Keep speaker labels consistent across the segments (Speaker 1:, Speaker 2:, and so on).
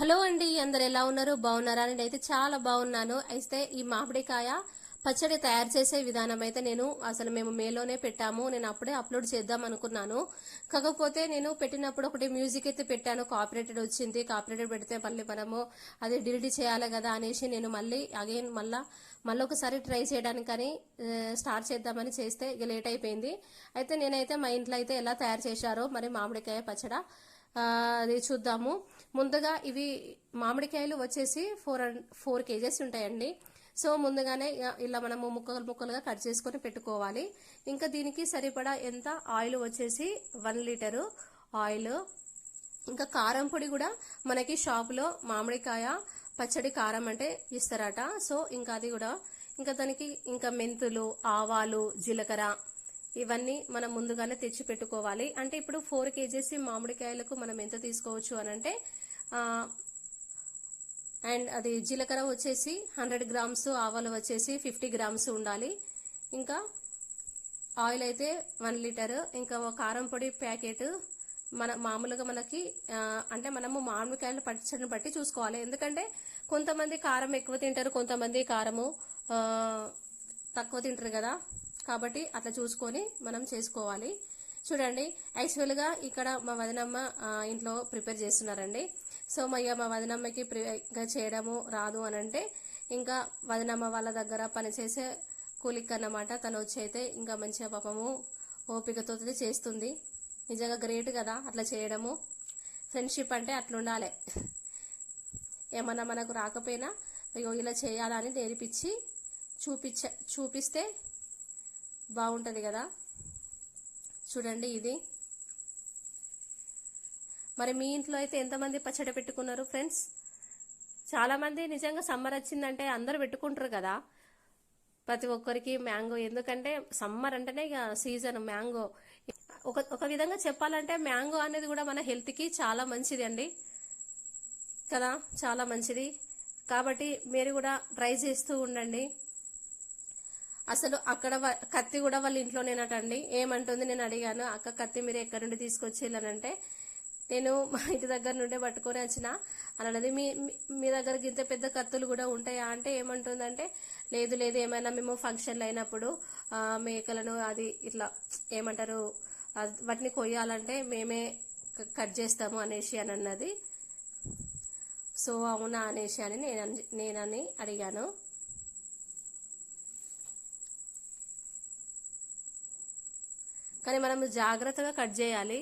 Speaker 1: Hello అండి అందరు ఎలా ఉన్నారు? బాగున్నారా? నేనైతే చాలా బాగున్నాను. అయితే ఈ మామిడికాయ పచ్చడి తయారు చేసే విధానం అయితే నేను అసలు మేము మేలోనే పెట్టాము. నేను అప్పుడే అప్లోడ్ చేద్దాం అనుకున్నాను. కాకపోతే నేను పెట్టినప్పుడు ఒకటి మ్యూజిక్ అయితే పెట్టాను. కాపరేటెడ్ వచ్చింది. కాపరేటెడ్ పెడితే మళ్ళీ మనము అది డిలీట్ చేయాలి కదా అనేసి నేను మళ్ళీ అగైన్ మళ్ళా మళ్ళీ ఒకసారి ట్రై చేయడానికని స్టార్ట్ చేద్దామని చేస్తే ఇక లేట్ అయిపోయింది. అయితే నేనైతే మా ఇంట్లో అయితే ఎలా తయారు చేశారో మరి మామిడికాయ పచ్చడ అది చూద్దాము. ముందుగా ఇవి మామిడికాయలు వచ్చేసి ఫోర్ ఫోర్ కేజెస్ ఉంటాయండి. సో ముందుగానే ఇలా మనము ముక్కలు ముక్కలుగా కట్ చేసుకొని పెట్టుకోవాలి. ఇంకా దీనికి సరిపడా ఎంత? ఆయిల్ వచ్చేసి వన్ లీటరు ఆయిల్. ఇంకా కారం పొడి కూడా మనకి షాపులో మామిడికాయ పచ్చడి కారం అంటే ఇస్తారట. సో ఇంకా అది కూడా ఇంకా దానికి ఇంకా మెంతులు ఆవాలు జీలకర్ర ఇవన్నీ మనం ముందుగానే తెచ్చి పెట్టుకోవాలి. అంటే ఇప్పుడు ఫోర్ కేజీస్ మామిడికాయలకు మనం ఎంత తీసుకోవచ్చు అని అంటే అండ్ అది జీలకర్ర వచ్చేసి హండ్రెడ్ గ్రామ్స్ ఆవాలు వచ్చేసి ఫిఫ్టీ గ్రామ్స్ ఉండాలి. ఇంకా ఆయిల్ అయితే వన్ లీటర్ ఇంకా కారం పొడి ప్యాకెట్ మన మామూలుగా మనకి అంటే మనము మామిడికాయలు పచ్చడిని బట్టి చూసుకోవాలి. ఎందుకంటే కొంతమంది కారం ఎక్కువ తింటారు కొంతమంది కారము తక్కువ తింటారు కదా. కాబట్టి అట్లా చూసుకొని మనం చేసుకోవాలి. చూడండి యాక్చువల్గా ఇక్కడ మా వదినమ్మ ఇంట్లో ప్రిపేర్ చేస్తున్నారండి. సో మా మా వదినమ్మకి ప్రి ఇంకా చేయడము రాదు అని అంటే ఇంకా వదినమ్మ వాళ్ళ దగ్గర పనిచేసే కూలిక్ అన్నమాట. తను వచ్చి అయితే ఇంకా మంచిగా పాపము ఓపికతో చేస్తుంది. నిజంగా గ్రేట్ కదా అట్లా చేయడము. ఫ్రెండ్షిప్ అంటే అట్లా ఉండాలి ఏమన్నా మనకు రాకపోయినా ఇలా చేయాలని నేర్పించి చూపించ చూపిస్తే బాగుంటుంది కదా? చూడండి ఇది. మరి మీ ఇంట్లో అయితే ఎంతమంది పచ్చడి పెట్టుకున్నారు ఫ్రెండ్స్? చాలామంది నిజంగా సమ్మర్ వచ్చిందంటే అందరూ పెట్టుకుంటారు కదా? ప్రతి ఒక్కరికి మ్యాంగో. ఎందుకంటే సమ్మర్ అంటేనే ఇక సీజన్ మ్యాంగో. ఒక ఒక విధంగా చెప్పాలంటే మ్యాంగో అనేది కూడా మన హెల్త్కి చాలా మంచిది అండి కదా? చాలా మంచిది. కాబట్టి మీరు కూడా ట్రై చేస్తూ ఉండండి. అసలు అక్కడ కత్తి కూడా వాళ్ళ ఇంట్లోనేనటండి. ఏమంటుంది నేను అడిగాను అక్క కత్తి మీరు ఎక్కడి నుండి తీసుకొచ్చేళ్ళనంటే నేను మా ఇంటి దగ్గర నుండే పట్టుకొని వచ్చిన. అన్నది మీ మీ- దగ్గర ఇంత పెద్ద కత్తులు కూడా ఉంటాయా? అంటే ఏమంటుందంటే లేదు లేదు ఏమైనా మేము ఫంక్షన్లు అయినప్పుడు మేకలను అది ఇట్లా ఏమంటారు వాటిని కొయ్యాలంటే మేమే కట్ చేస్తాము అనేసి అని అన్నది. సో అవునా అనేసి అని నేను నేనని అడిగాను. కానీ మనం జాగ్రత్తగా కట్ చేయాలి.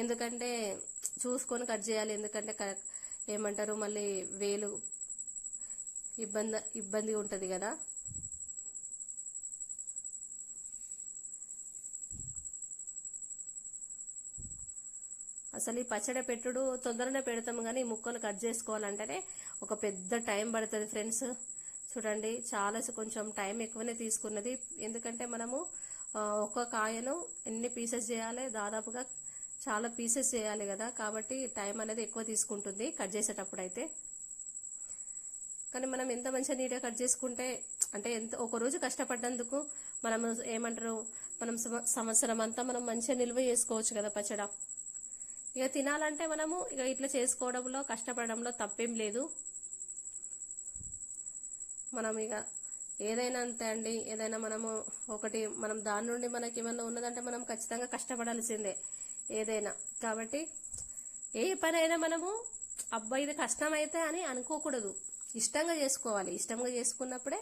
Speaker 1: ఎందుకంటే చూసుకొని కట్ చేయాలి. ఎందుకంటే ఏమంటారు మళ్ళీ వేలు ఇబ్బంది ఇబ్బంది ఉంటుంది కదా. అసలు ఈ పచ్చడి పెట్టుడు తొందరనే పెడతాము కానీ ఈ ముక్కలు కట్ చేసుకోవాలంటేనే ఒక పెద్ద టైం పడుతుంది ఫ్రెండ్స్. చూడండి చాలా కొంచెం టైం ఎక్కువనే తీసుకున్నది. ఎందుకంటే మనము ఒక్క కాయను ఎన్ని పీసెస్ చేయాలి? దాదాపుగా చాలా పీసెస్ చేయాలి కదా. కాబట్టి టైం అనేది ఎక్కువ తీసుకుంటుంది కట్ చేసేటప్పుడు అయితే. కానీ మనం ఎంత మంచిగా నీట్గా కట్ చేసుకుంటే అంటే ఎంత ఒక రోజు కష్టపడ్డందుకు మనం ఏమంటారు మనం సంవత్సరం అంతా మనం మంచిగా నిల్వ చేసుకోవచ్చు కదా పచ్చడ. ఇక తినాలంటే మనము ఇక ఇట్లా చేసుకోవడంలో కష్టపడడంలో తప్పేం లేదు. మనం ఇక ఏదైనా అంతే అండి. ఏదైనా మనము ఒకటి మనం దాని నుండి మనకి ఏమన్నా ఉన్నదంటే మనం ఖచ్చితంగా కష్టపడాల్సిందే ఏదైనా. కాబట్టి ఏ పనైనా మనము అబ్బా ఇది కష్టమైతే అని అనుకోకూడదు. ఇష్టంగా చేసుకోవాలి. ఇష్టంగా చేసుకున్నప్పుడే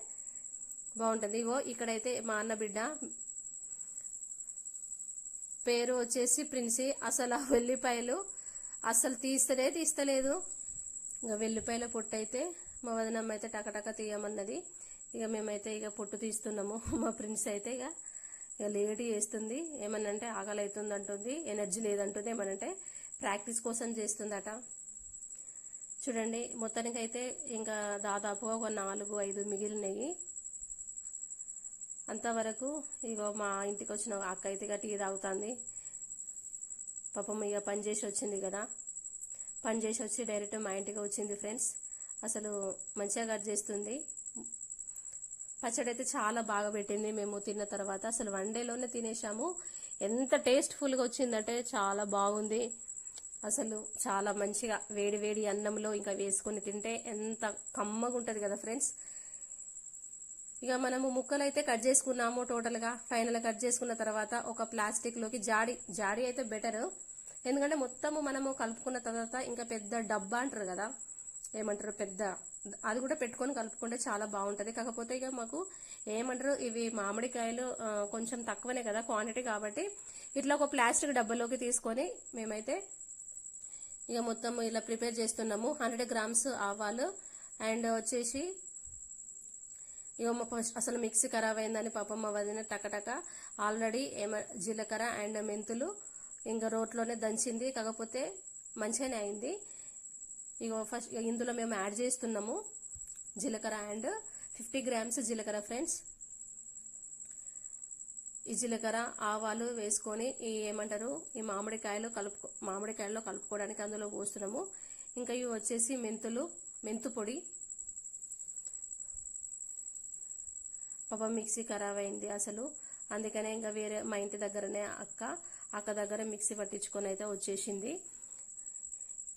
Speaker 1: బాగుంటుంది. ఇగో ఇక్కడైతే మా అన్న బిడ్డ పేరు వచ్చేసి ప్రిన్సి. అసలు ఆ వెల్లిపాయలు అసలు తీస్తనే తీస్తలేదు. ఇంకా వెల్లిపాయల పొట్టు అయితే మా వదినమ్మ అయితే టకటక తీయమన్నది. ఇక మేమైతే ఇక పొట్టు తీస్తున్నాము. మా ప్రిన్స్ అయితే ఇక ఇక లేట్ చేస్తుంది. ఏమనంటే ఆకలి అవుతుంది అంటుంది ఎనర్జీ లేదంటుంది. ఏమనంటే ప్రాక్టీస్ కోసం చేస్తుందట. చూడండి మొత్తానికి అయితే ఇంకా దాదాపుగా ఒక నాలుగు ఐదు మిగిలినాయి. అంతవరకు ఇగో మా ఇంటికి వచ్చిన అక్క అయితే ఇక టీ తాగుతుంది. పాపం ఇక పని చేసి వచ్చింది కదా. పని చేసి వచ్చి డైరెక్ట్ మా ఇంటికి వచ్చింది ఫ్రెండ్స్. అసలు మంచిగా కట్ చేస్తుంది. పచ్చడి అయితే చాలా బాగా పెట్టింది. మేము తిన్న తర్వాత అసలు వన్ డేలోనే తినేసాము ఎంత టేస్ట్ఫుల్గా వచ్చిందంటే చాలా బాగుంది. అసలు చాలా మంచిగా వేడి వేడి అన్నంలో ఇంకా వేసుకొని తింటే ఎంత కమ్మగా ఉంటుంది కదా ఫ్రెండ్స్. ఇక మనము ముక్కలు అయితే కట్ చేసుకున్నాము టోటల్గా ఫైనల్ కట్ చేసుకున్న తర్వాత ఒక ప్లాస్టిక్లోకి జాడి జాడి అయితే బెటర్ ఎందుకంటే మొత్తము మనము కలుపుకున్న తర్వాత ఇంకా పెద్ద డబ్బా అంటారు కదా. ఏమంటారు పెద్ద అది కూడా పెట్టుకొని కలుపుకుంటే చాలా బాగుంటుంది. కాకపోతే ఇక మాకు ఏమంటారు ఇవి మామిడికాయలు కొంచెం తక్కువనే కదా క్వాంటిటీ కాబట్టి ఇట్లా ఒక ప్లాస్టిక్ డబ్బాలోకి తీసుకొని మేమైతే ఇక మొత్తం ఇలా ప్రిపేర్ చేస్తున్నాము. హండ్రెడ్ గ్రామ్స్ ఆవాలు అండ్ వచ్చేసి ఇక ఫస్ట్ అసలు మిక్సీ ఖరాబ్ అయిందని పాపమ్మ వదిన టకటక ఆల్రెడీ ఏమ జీలకర్ర అండ్ మెంతులు ఇంకా రోట్లోనే దంచింది. కాకపోతే మంచిగానే అయింది. ఇగో ఫస్ట్ ఇందులో మేము యాడ్ చేస్తున్నాము జీలకర్ర అండ్ ఫిఫ్టీ గ్రామ్స్ జీలకర్ర ఫ్రెండ్స్. ఈ జీలకర్ర ఆవాలు వేసుకొని ఈ ఏమంటారు ఈ మామిడికాయలు కలుపు మామిడికాయల్లో కలుపుకోవడానికి అందులో పోస్తున్నాము. ఇంకా ఇవి వచ్చేసి మెంతులు మెంతు పొడి. పాప మిక్సీ ఖరాబ్ అయింది అసలు. అందుకనే ఇంకా వేరే మా ఇంటి దగ్గరనే అక్క అక్క దగ్గర మిక్సీ పట్టించుకొని అయితే వచ్చేసింది.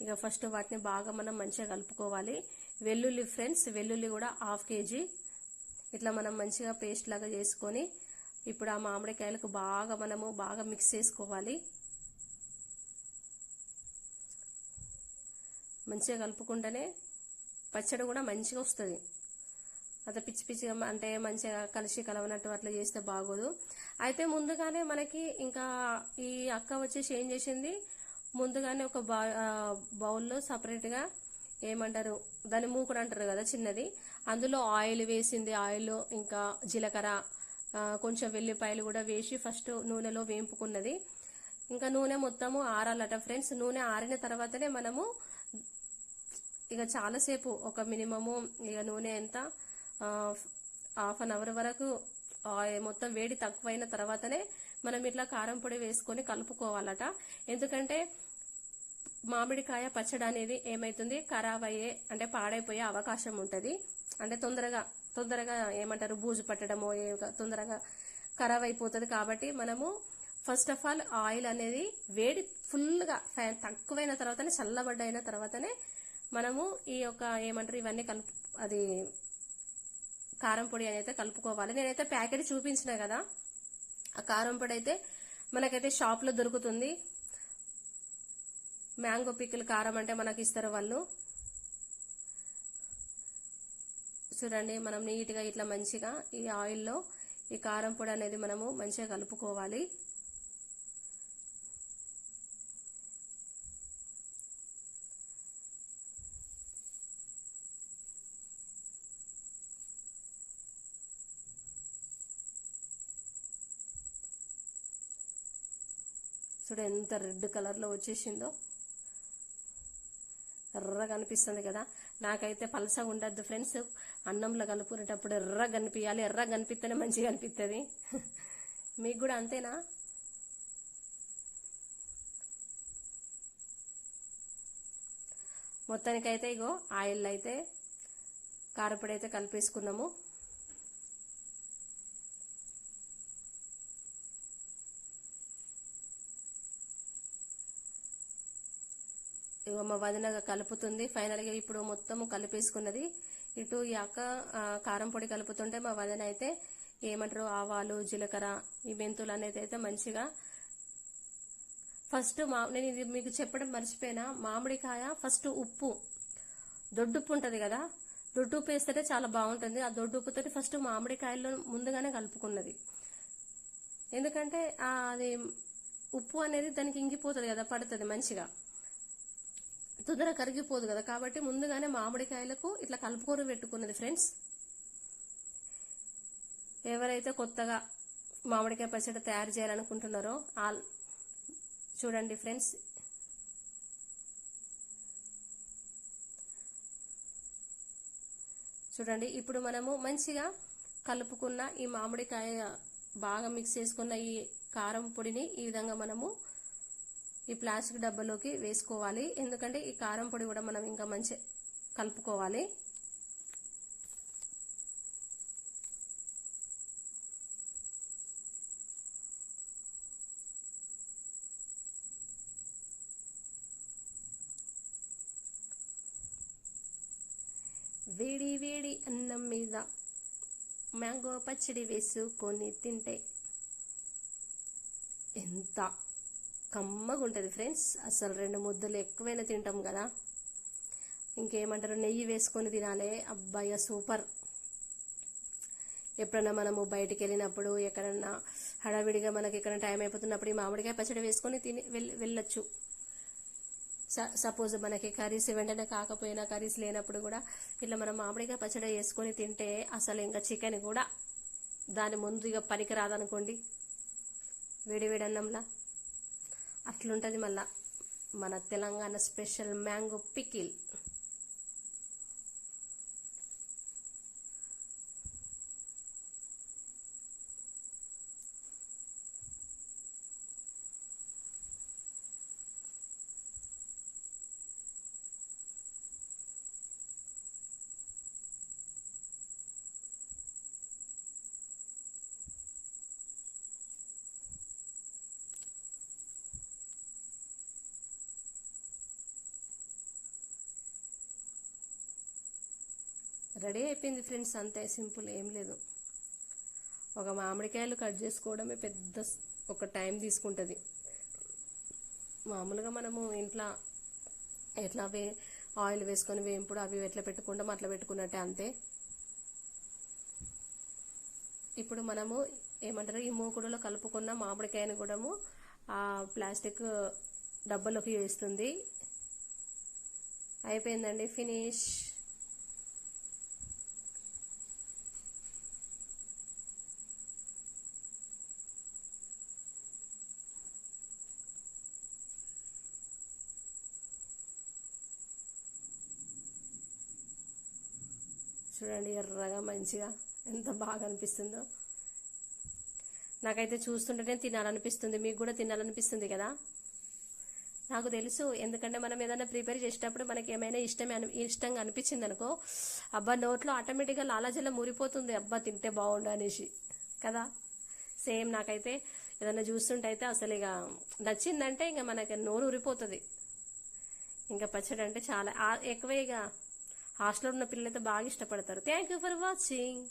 Speaker 1: ఇక ఫస్ట్ వాటిని బాగా మనం మంచిగా కలుపుకోవాలి. వెల్లుల్లి ఫ్రెండ్స్ వెల్లుల్లి కూడా హాఫ్ కేజీ. ఇట్లా మనం మంచిగా పేస్ట్ లాగా చేసుకొని ఇప్పుడు ఆ మామిడికాయలకు బాగా మనము బాగా మిక్స్ చేసుకోవాలి. మంచిగా కలుపుకుంటేనే పచ్చడి కూడా మంచిగా వస్తుంది. అదే పిచ్చి పిచ్చిగా అంటే మంచిగా కలిసి కలవనట్టు అట్లా చేస్తే బాగోదు. అయితే ముందుగానే మనకి ఇంకా ఈ అక్క వచ్చేసి ఏం చేసింది? ముందుగానే ఒక బా బౌల్లో సపరేట్గా ఏమంటారు దాన్ని మూకుడు అంటారు కదా చిన్నది. అందులో ఆయిల్ వేసింది ఆయిల్ ఇంకా జీలకర్ర కొంచెం వెల్లిపాయలు కూడా వేసి ఫస్ట్ నూనెలో వేంపుకున్నది. ఇంకా నూనె మొత్తము ఆరాలట ఫ్రెండ్స్. నూనె ఆరిన తర్వాతనే మనము ఇక చాలాసేపు ఒక మినిమము ఇక నూనె ఎంత హాఫ్ అన్ అవర్ వరకు ఆయిల్ మొత్తం వేడి తక్కువైన తర్వాతనే మనం ఇట్లా కారం పొడి వేసుకొని కలుపుకోవాలట. ఎందుకంటే మామిడికాయ పచ్చడి అనేది ఏమైతుంది? ఖరాబ్ అయ్యే అంటే పాడైపోయే అవకాశం ఉంటుంది. అంటే తొందరగా తొందరగా ఏమంటారు? బూజు పట్టడమో ఏ- తొందరగా ఖరాబ్ అయిపోతుంది కాబట్టి మనము ఫస్ట్ ఆఫ్ ఆల్ ఆయిల్ అనేది వేడి ఫుల్గా ఫ్యాన్ తక్కువైన తర్వాతనే చల్లబడ్డ అయిన తర్వాతనే మనము ఈ యొక్క ఏమంటారు? ఇవన్నీ కలుపు అది కారం పొడి అయితే కలుపుకోవాలి. నేనైతే ప్యాకెట్ చూపించిన కదా. ఆ కారం పొడి అయితే మనకైతే షాప్లో దొరుకుతుంది. మ్యాంగో పికిల్ కారం అంటే మనకి ఇస్తారు వాళ్ళు. చూడండి మనం నీట్గా ఇట్లా మంచిగా ఈ ఆయిల్లో ఈ కారం పొడి అనేది మనము మంచిగా కలుపుకోవాలి. చూడు ఎంత రెడ్ కలర్లో వచ్చేసిందో. ఎర్రగా కనిపిస్తుంది కదా. నాకైతే పలసగా ఉండద్దు ఫ్రెండ్స్. అన్నంలో కలుపుకునేటప్పుడు ఎర్రగా కనిపించాలి ఎర్రగా కనిపిస్తేనే మంచిగా అనిపిస్తుంది మీకు కూడా అంతేనా? మొత్తానికైతే ఇగో ఆయిల్ అయితే కారపొడి అయితే కలిపేసుకున్నాము ఇగో మా వదినగా కలుపుతుంది. ఫైనల్గా ఇప్పుడు మొత్తము కలిపేసుకున్నది. ఇటు ఈ అక్క కారం పొడి కలుపుతుంటే మా వదిన అయితే ఏమంటారు? ఆవాలు జీలకర్ర ఈ మెంతులు అనేది అయితే మంచిగా ఫస్ట్ మా నేను ఇది మీకు చెప్పడం మర్చిపోయినా. మామిడికాయ ఫస్ట్ ఉప్పు. దొడ్డుప్పు ఉంటుంది కదా? దొడ్డుప్పు వేస్తేనే చాలా బాగుంటుంది. ఆ దొడ్డుప్పుతో ఫస్ట్ మామిడికాయల్లో ముందుగానే కలుపుకున్నది. ఎందుకంటే అది ఉప్పు అనేది దానికి ఇంగిపోతుంది కదా పడుతుంది మంచిగా. తొందరగా కరిగిపోదు కదా. కాబట్టి ముందుగానే మామిడికాయలకు ఇట్లా కలుపుకొని పెట్టుకున్నది ఫ్రెండ్స్. ఎవరైతే కొత్తగా మామిడికాయ పచ్చడి తయారు చేయాలనుకుంటున్నారో ఆల్ చూడండి ఫ్రెండ్స్. చూడండి ఇప్పుడు మనము మంచిగా కలుపుకున్న ఈ మామిడికాయ బాగా మిక్స్ చేసుకున్న ఈ కారం పొడిని ఈ విధంగా మనము ఈ ప్లాస్టిక్ డబ్బాలోకి వేసుకోవాలి. ఎందుకంటే ఈ కారం పొడి కూడా మనం ఇంకా మంచి కలుపుకోవాలి. వేడి వేడి అన్నం మీద మ్యాంగో పచ్చడి వేసుకొని తింటే ఎంత కమ్మగా ఉంటుంది ఫ్రెండ్స్. అసలు రెండు ముద్దలు ఎక్కువైనా తింటాం కదా. ఇంకేమంటారు? నెయ్యి వేసుకొని తినాలి. అబ్బాయి సూపర్. ఎప్పుడన్నా మనము బయటికి వెళ్ళినప్పుడు ఎక్కడన్నా హడావిడిగా మనకి ఎక్కడైనా టైం అయిపోతున్నప్పుడు ఈ మామిడికాయ పచ్చడి వేసుకొని తిని వెళ్ళొచ్చు. సపోజ్ మనకి కర్రీస్ వెంటనే కాకపోయినా కర్రీస్ లేనప్పుడు కూడా ఇట్లా మనం మామిడికాయ పచ్చడి వేసుకొని తింటే అసలు ఇంకా చికెన్ కూడా దాని ముందు ఇక పనికి రాదనుకోండి వేడివేడి అన్నంలా. అట్లుంటుంది మళ్ళా మన Telangana special mango pickle. Ready అయిపోయింది ఫ్రెండ్స్ అంతే సింపుల్ ఏం లేదు. ఒక మామిడికాయలు కట్ చేసుకోవడమే పెద్ద ఒక టైం తీసుకుంటుంది. మామూలుగా మనము ఇంట్లో ఎట్లా వే ఆయిల్ వేసుకొని వేయింపుడు అవి ఎట్లా పెట్టుకుంటాం అట్లా పెట్టుకున్నట్టే అంతే. ఇప్పుడు మనము ఏమంటారు ఈ మూకుడులో కలుపుకున్న మామిడికాయను కూడాము ఆ ప్లాస్టిక్ డబ్బాలోకి వేస్తుంది. అయిపోయిందండి ఫినిష్. చూడండి ఎర్రగా మంచిగా ఎంత బాగా అనిపిస్తుందో. నాకైతే చూస్తుంటేనే తినాలనిపిస్తుంది మీకు కూడా తినాలనిపిస్తుంది కదా. నాకు తెలుసు ఎందుకంటే మనం ఏదైనా ప్రిపేర్ చేసేటప్పుడు మనకి ఏమైనా ఇష్టమే అని ఇష్టంగా అనిపించింది అనుకో అబ్బా నోట్లో ఆటోమేటిక్గా లాలాజలం మురిపోతుంది అబ్బా తింటే బాగుండు అనేసి కదా. సేమ్ నాకైతే ఏదైనా చూస్తుంటే అయితే అసలు ఇక నచ్చిందంటే ఇంకా మనకి నోరు ఉరిపోతుంది ఇంకా పచ్చడి అంటే చాలా ఎక్కువ ఇక హాస్టల్లో ఉన్న పిల్లలైతే బాగా ఇష్టపడతారు. Thank you for watching